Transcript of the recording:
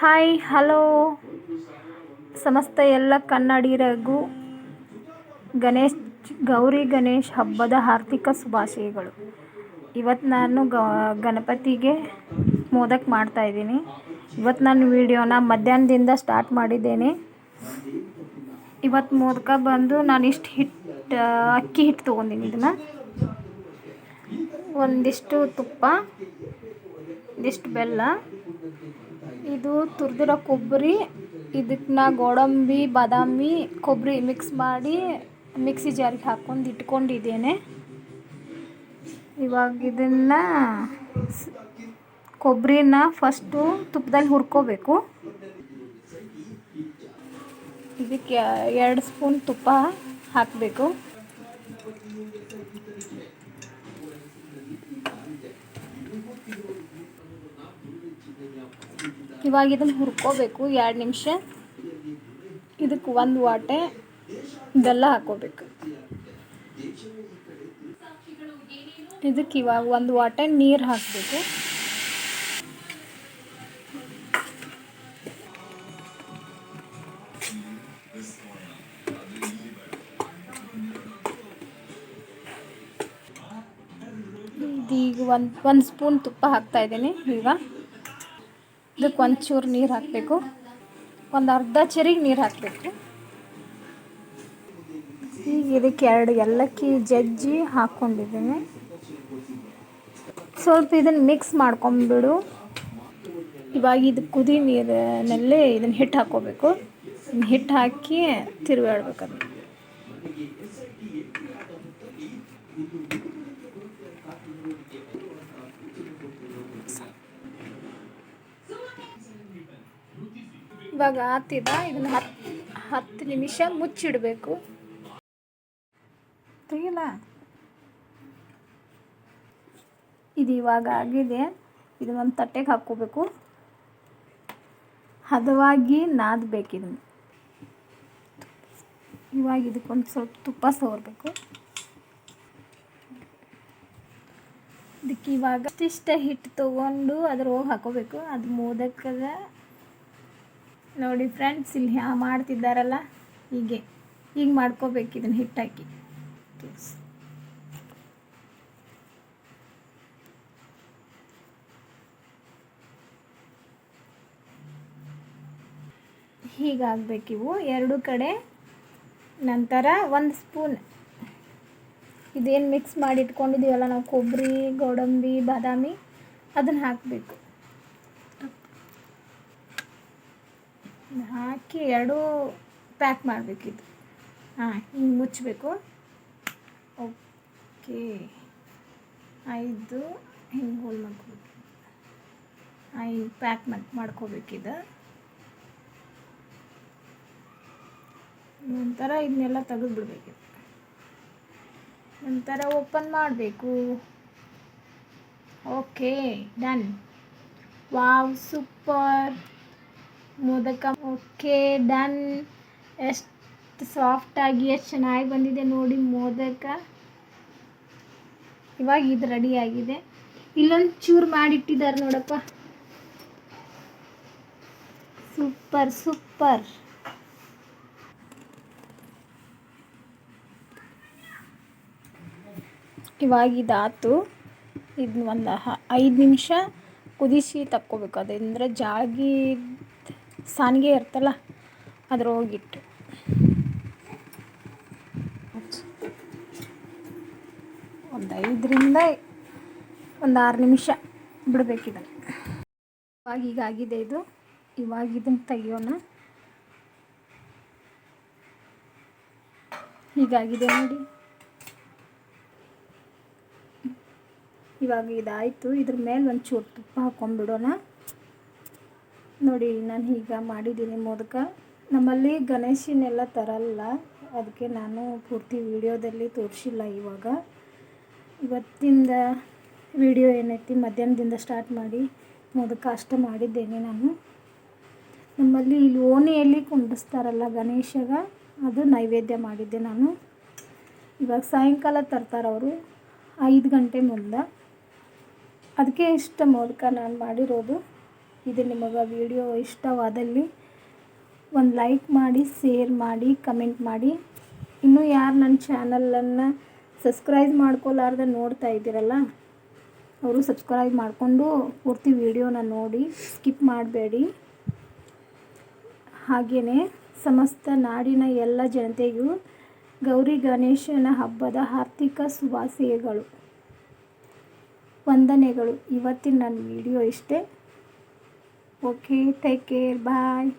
Hi hello ಸಮಸ್ತ ಎಲ್ಲ ಕನ್ನಡಿಗರಿಗೂ ಗಣೇಶ್, ಗೌರಿ ಗಣೇಶ್ ಹಬ್ಬದ ಆರ್ಥಿಕ ಶುಭಾಶಯಗಳು. ಇವತ್ತು ನಾನು ಗಣಪತಿಗೆ ಮಾಡ್ತಾ ಮಾಡ್ತಾಯಿದ್ದೀನಿ ಇವತ್ತು ನಾನು ವೀಡಿಯೋನ ಮಧ್ಯಾಹ್ನದಿಂದ ಸ್ಟಾರ್ಟ್ ಮಾಡಿದ್ದೇನೆ. ಇವತ್ತು ಮೋದಕ ಬಂದು ನಾನು ಇಷ್ಟು ಹಿಟ್ಟು ಅಕ್ಕಿ ಹಿಟ್ಟು ತೊಗೊಂಡಿನಿ ಇದನ್ನು. ಒಂದಿಷ್ಟು ತುಪ್ಪ, ಒಂದಿಷ್ಟು ಬೆಲ್ಲ. ಇದು ತುರಿದಿರೋ ಕೊಬ್ಬರಿ ಇದಕ್ಕೆ ನಾ ಗೋಡಂಬಿ, ಬಾದಾಮಿ ಕೊಬ್ಬರಿ ಮಿಕ್ಸ್ ಮಾಡಿ ಮಿಕ್ಸಿ ಜಾರಿಗೆ ಹಾಕ್ಕೊಂಡು ಇಟ್ಕೊಂಡಿದ್ದೇನೆ. ಇವಾಗ ಇದನ್ನು ಕೊಬ್ಬರಿನ ಫಸ್ಟು ತುಪ್ಪದಲ್ಲಿ ಹುರ್ಕೋಬೇಕು. ಇದಕ್ಕೆ ಎರಡು ಸ್ಪೂನ್ ತುಪ್ಪ ಹಾಕಬೇಕು. ಇವಾಗ ಇದನ್ನು ಹುರ್ಕೋಬೇಕು, ಎರಡು ನಿಮಿಷ. ಇದಕ್ಕೆ ಒಂದು ವಾಟೆ ಬೆಲ್ಲ ಹಾಕೋಬೇಕು. ಇದಕ್ಕೆ ಇವಾಗ ಒಂದು ವಾಟೆ ನೀರು ಹಾಕಬೇಕು. ಈಗ ಒಂದು ಒಂದು ಸ್ಪೂನ್ ತುಪ್ಪ ಹಾಕ್ತಾ ಇದ್ದೀನಿ ಈಗ. ಇದಕ್ಕೆ ಒಂಚೂರು ನೀರು ಹಾಕಬೇಕು. ಒಂದು ಅರ್ಧ ಚರಿಗೆ ನೀರು ಹಾಕಬೇಕು. ಈಗ ಇದಕ್ಕೆ ಎರಡು ಏಲಕ್ಕಿ ಜಜ್ಜಿ ಹಾಕ್ಕೊಂಡಿದ್ದೀನಿ ಸ್ವಲ್ಪ ಇದನ್ನು ಮಿಕ್ಸ್ ಮಾಡ್ಕೊಂಬಿಡು. ಇವಾಗ ಇದು ಕುದಿ ನೀರಿನಲ್ಲೇ ಇದನ್ನು ಹಿಟ್ಟು ಹಾಕ್ಕೋಬೇಕು. ಹಿಟ್ಟು ಹಾಕಿ ತಿರುಗಾಡ್ಬೇಕು ಅದನ್ನು. ಇವಾಗ ಆತಿದ, ಇದನ್ನು ಹತ್ತು ಹತ್ತು ನಿಮಿಷ ಮುಚ್ಚಿಡಬೇಕು. ತೆಗಿಲ್ಲ ಇದು ಇವಾಗ ಆಗಿದೆ. ಇದು ಒಂದು ತಟ್ಟೆಗೆ ಹಾಕ್ಕೋಬೇಕು. ಹದವಾಗಿ ನಾದಬೇಕು ಇದನ್ನು. ಇವಾಗ ಇದಕ್ಕೊಂದು ಸ್ವಲ್ಪ ತುಪ್ಪ ಸವರ್ಬೇಕು ಇದಕ್ಕೆ ಇವಾಗ ಇಷ್ಟ ಹಿಟ್ಟು ತೊಗೊಂಡು ಹೋಗಿ ಹಾಕೋಬೇಕು ಅದು ಮೋದಕದ ನೋಡಿ ಫ್ರೆಂಡ್ಸ್ ಇಲ್ಲಿ ಹ್ಯಾ ಮಾಡ್ತಿದ್ದಾರಲ್ಲ? ಹೀಗೆ. ಹೀಗೆ ಮಾಡ್ಕೋಬೇಕು ಇದನ್ನು ಹಿಟ್ಟಾಕಿ. ಹೀಗಾಗಬೇಕಿವು ಎರಡು ಕಡೆ, ನಂತರ ಒಂದು ಸ್ಪೂನ್ ಇದೇನು ಮಿಕ್ಸ್ ಮಾಡಿ ಇಟ್ಕೊಂಡಿದ್ದೀವಲ್ಲ ನಾವು ಕೊಬ್ಬರಿ ಗೋಡಂಬಿ, ಬಾದಾಮಿ, ಅದನ್ನು ಹಾಕಬೇಕು. ಹಾಕಿ ಎರಡೂ ಪ್ಯಾಕ್ ಮಾಡಬೇಕಿದು ಹಾಂ ಹಿಂಗೆ ಮುಚ್ಚಬೇಕು ಓಕೆ. ಐದು ಹಿಂಗೆ ಹೋಲ್ ಮಾಡ್ಕೋಬೇಕು. ಹಾಂ ಹಿಂಗೆ ಪ್ಯಾಕ್ ಮಾಡಿ ಮಾಡ್ಕೋಬೇಕಿದು. ನಂತರ ಇದನ್ನೆಲ್ಲ ತೆಗೆದು ಬಿಡಬೇಕಿದು ನಂತರ ಓಪನ್ ಮಾಡಬೇಕು. Okay, done. Wow, super. Modak. Okay, done. ಎಷ್ಟು ಸಾಫ್ಟಾಗಿ ಎಷ್ಟು ಚೆನ್ನಾಗಿ ಬಂದಿದೆ ನೋಡಿ ಮೋದಕ. ಇವಾಗ ಇದು ರೆಡಿ ಆಗಿದೆ. ಇಲ್ಲೊಂದು ಚೂರು ಮಾಡಿಟ್ಟಿದ್ದಾರೆ ನೋಡಪ್ಪ. Super super. ಇವಾಗ ಇದಾತು. ಇದನ್ನ ಒಂದು ಐದು ನಿಮಿಷ ಕುದಿಸಿ ತಕ್ಕೋಬೇಕು. ಅದಂದ್ರೆ ಜಾಗಿ ಸಾನ್ಗೆ ಇರ್ತಲ್ಲ ಅದ್ರೊಳಗಿಟ್ಟು ಒಂದು ಐದರಿಂದ ಒಂದು ಆರು ನಿಮಿಷ ಬಿಡಬೇಕಿದನ್ನು ಇವಾಗ ಈಗ ಆಗಿದೆ ಇದು. ಇವಾಗ ಇದನ್ನು ತೆಗಿಯೋಣ. ಹೀಗಾಗಿದೆ ನೋಡಿ. ಇವಾಗ ಇದಾಯಿತು. ಇದ್ರ ಮೇಲೆ ಒಂದು ಚೂರು ತುಪ್ಪ ಹಾಕ್ಕೊಂಬಿಡೋಣ ನೋಡಿ, ನಾನು ಈಗ ಮಾಡಿದ್ದೀನಿ ಮೋದಕ. ನಮ್ಮಲ್ಲಿ ಗಣೇಶನೆಲ್ಲ ತರಲ್ಲ. ಅದಕ್ಕೆ ನಾನು ಪೂರ್ತಿ ವಿಡಿಯೋದಲ್ಲಿ ತೋರಿಸಿಲ್ಲ ಇವಾಗ. ಇವತ್ತಿಂದ ವಿಡಿಯೋ ಏನೈತಿ, ಮಧ್ಯಾಹ್ನದಿಂದ ಸ್ಟಾರ್ಟ್ ಮಾಡಿ ಮೋದಕ ಅಷ್ಟ ಮಾಡಿದ್ದೇನೆ ನಾನು. ನಮ್ಮಲ್ಲಿ ಇಲ್ಲಿ ಓಣಿಯಲ್ಲಿ ಕುಂಡಿಸ್ತಾರಲ್ಲ ಗಣೇಶಗ, ಅದು ನೈವೇದ್ಯ ಮಾಡಿದ್ದೆ ನಾನು. ಇವಾಗ ಸಾಯಂಕಾಲ ತರ್ತಾರವರು ಐದು ಗಂಟೆ ಮುಂದೆ. ಅದಕ್ಕೆ ಇಷ್ಟ ಮೋದಕ ನಾನು ಮಾಡಿರೋದು. ಇದು ನಿಮಗೆ ವಿಡಿಯೋ ಇಷ್ಟವಾದಲ್ಲಿ ಒಂದು ಲೈಕ್ ಮಾಡಿ ಶೇರ್ ಮಾಡಿ ಕಮೆಂಟ್ ಮಾಡಿ. ಇನ್ನೂ ಯಾರು ನನ್ನ ಚಾನಲನ್ನು ಸಬ್ಸ್ಕ್ರೈಬ್ ಮಾಡ್ಕೊಲಾರ್ದೆ ನೋಡ್ತಾ ಇದ್ದೀರಲ್ಲ, ಅವರು ಸಬ್ಸ್ಕ್ರೈಬ್ ಮಾಡಿಕೊಂಡು ಪೂರ್ತಿ ವಿಡಿಯೋನ ನೋಡಿ ಸ್ಕಿಪ್ ಮಾಡಬೇಡಿ. ಹಾಗೆಯೇ ಸಮಸ್ತ ನಾಡಿನ ಎಲ್ಲ ಜನತೆಗೂ ಗೌರಿ ಗಣೇಶನ ಹಬ್ಬದ ಆರ್ಥಿಕ ಶುಭಾಶಯಗಳು, ವಂದನೆಗಳು. ಇವತ್ತಿನ ನನ್ನ ವಿಡಿಯೋ ಇಷ್ಟೇ. Okay, take care. Bye.